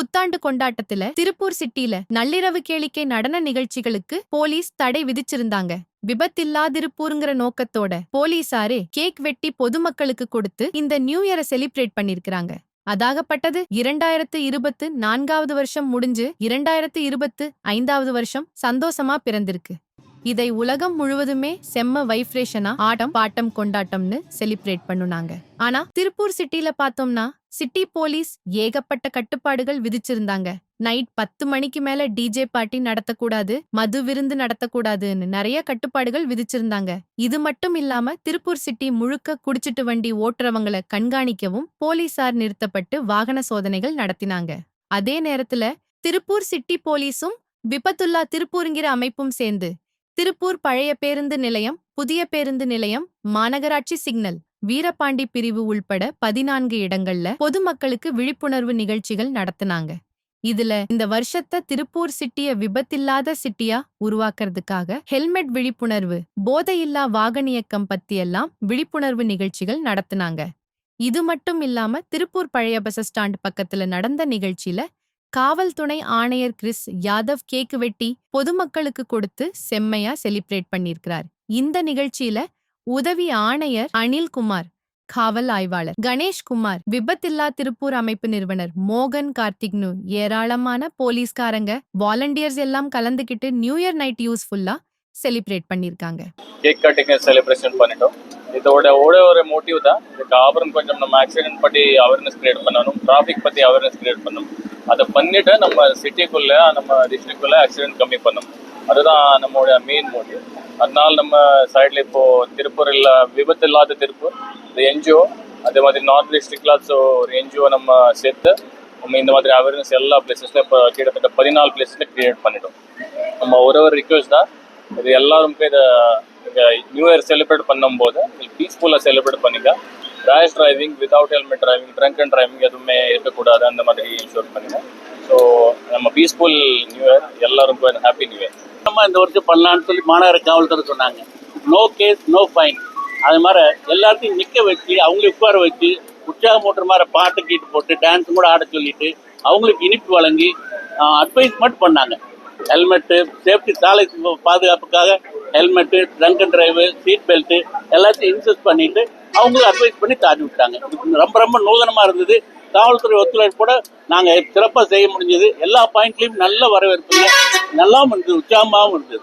புத்தாண்டு கொண்டாட்டத்துல திருப்பூர் சிட்டில நள்ளிரவு கேளிக்கை நடன நிகழ்ச்சிகளுக்கு போலீஸ் தடை விதிச்சிருந்தாங்க. விபத்தில்லாதிருப்பூருங்கிற நோக்கத்தோட போலீசாரே கேக் வெட்டி பொதுமக்களுக்கு கொடுத்து இந்த நியூ இயரை செலிப்ரேட் பண்ணிருக்கிறாங்க. அதாகப்பட்டது இரண்டாயிரத்து இருபத்து நான்காவது வருஷம் முடிஞ்சு இரண்டாயிரத்து இருபத்து ஐந்தாவது வருஷம் சந்தோஷமா பிறந்திருக்கு. இதை உலகம் முழுவதுமே செம்ம வைப்ரேஷனா ஆட்டம் பாட்டம் கொண்டாட்டம்னு செலிப்ரேட் பண்ணுனாங்க. ஆனா திருப்பூர் சிட்டில பார்த்தோம்னா சிட்டி போலீஸ் ஏகப்பட்ட கட்டுப்பாடுகள் விதிச்சிருந்தாங்க. நைட் பத்து மணிக்கு மேல டிஜே பார்ட்டி நடத்தக்கூடாது மது விருந்து நடத்தக்கூடாதுன்னு நிறைய கட்டுப்பாடுகள் விதிச்சிருந்தாங்க. இது மட்டும் இல்லாம திருப்பூர் சிட்டி முழுக்க குடிச்சிட்டு வண்டி ஓட்டுறவங்கள கண்காணிக்கவும் போலீசார் நிறுத்தப்பட்டு வாகன சோதனைகள் நடத்தினாங்க. அதே நேரத்துல திருப்பூர் சிட்டி போலீஸும் விபத்துல்லா திருப்பூருங்கிற அமைப்பும் சேர்ந்து திருப்பூர் பழைய பேருந்து நிலையம் புதிய பேருந்து நிலையம் மாநகராட்சி சிக்னல் வீரபாண்டி பிரிவு உள்பட பதினான்கு இடங்கள்ல பொதுமக்களுக்கு விழிப்புணர்வு நிகழ்ச்சிகள் நடத்துனாங்க. இதுல இந்த வருஷத்தை திருப்பூர் சிட்டிய விபத்தில்லாத சிட்டியா உருவாக்குறதுக்காக ஹெல்மெட் விழிப்புணர்வு போதையில்லா வாகனியக்கம் பத்தியெல்லாம் விழிப்புணர்வு நிகழ்ச்சிகள் நடத்துனாங்க. இது மட்டும் இல்லாம திருப்பூர் பழைய பஸ் ஸ்டாண்ட் பக்கத்துல நடந்த நிகழ்ச்சியில காவல் துணை ஆணையர் கிறிஸ் யாதவ் கேக்கு வெட்டி பொதுமக்களுக்கு கொடுத்து செம்மையா செலிப்ரேட் பண்ணியிருக்கிறார். இந்த நிகழ்ச்சியில உதவி ஆணையர் அனில்குமார் காவல் ஆய்வாளர் கணேஷ்குமார் விபத்தில்லா திருப்பூர் அமைப்பு நிறுவனர் மோகன் கார்த்திக்னு ஏராளமான போலீஸ்காரங்க வாலண்டியர்ஸ் எல்லாம் கலந்துகிட்டு நியூ இயர் நைட் யூஸ்ஃபுல்லா செலிப்ரேட் பண்ணிருக்காங்க கேக் கட்டிங் செலிப்ரேஷன் பண்ணிட்டோம். இதோட ஒரே ஒரு மோட்டிவ் தான். இதுக்கு அப்புறம் கொஞ்சம் நம்ம ஆக்சிடென்ட் பற்றி அவேர்னஸ் கிரியேட் பண்ணணும். டிராஃபிக் பற்றி அவேர்னஸ் கிரியேட் பண்ணணும். அதை பண்ணிட்டு நம்ம சிட்டிக்குள்ள நம்ம டிஸ்ட்ரிக்ட்குள்ள ஆக்சிடென்ட் கம்மி பண்ணணும் அதுதான் நம்மளோட மெயின் மோட்டிவ் அதனால நம்ம சைடில் இப்போ திருப்பூர் இல்ல விபத்து இல்லாத திருப்பூர் இந்த என்ஜிஓ அதே மாதிரி நார்த் டிஸ்ட்ரிக்ட்ல ஸோ ஒரு என்ஜிஓ நம்ம சேர்த்து நம்ம இந்த மாதிரி அவேர்னஸ் எல்லா பிளேசஸ்ல இப்போ கிட்டத்தட்ட பதினாலு பிளேஸ்ல கிரியேட் பண்ணிட்டோம். நம்ம ஒரு ஒரு ரிக்வெஸ்ட் தான் இது எல்லாருமே இதை நியூ இயர் செலிப்ரேட் பண்ணும்போது பீஸ்ஃபுல்லாக செலிப்ரேட் பண்ணிக்க rash driving without helmet driving drunk and driving எதுவுமே இருக்கக்கூடாது அந்த மாதிரி இன்ஷூர் பண்ணுங்க. ஸோ நம்ம பீஸ்ஃபுல் நியூ இயர் எல்லாருக்கும் ஹாப்பி நியூ இயர் நம்ம இந்த வருஷம் பண்ணலான்னு சொல்லி மாநகர காவல்துறை சொன்னாங்க. நோ கேஸ் நோ ஃபைன் அது மாதிரி எல்லாத்தையும் நிற்க வச்சு அவங்களை உட்கார வச்சு உற்சாகமூட்டுற மாதிரி பாட்டு கீட்டு போட்டு டான்ஸ் கூட ஆட சொல்லிட்டு அவங்களுக்கு இனிப்பு வழங்கி அட்வைஸ் மட்டும் பண்ணாங்க. ஹெல்மெட்டு சேஃப்டி சாலை பாதுகாப்புக்காக helmet drunk and drive seat belt எல்லாத்தையும் இன்சஸ்ட் பண்ணிட்டு அவங்களும் அட்வைஸ் பண்ணி தாண்டி விட்டாங்க. ரொம்ப ரொம்ப நூதனமாக இருந்தது. காவல்துறை ஒத்துழைப்போட நாங்கள் சிறப்பாக செய்ய முடிஞ்சது. எல்லா பாயிண்ட்லேயும் நல்ல வரவேற்புங்க. நல்லாவும் இருந்தது உற்சாகமாகவும் இருந்தது.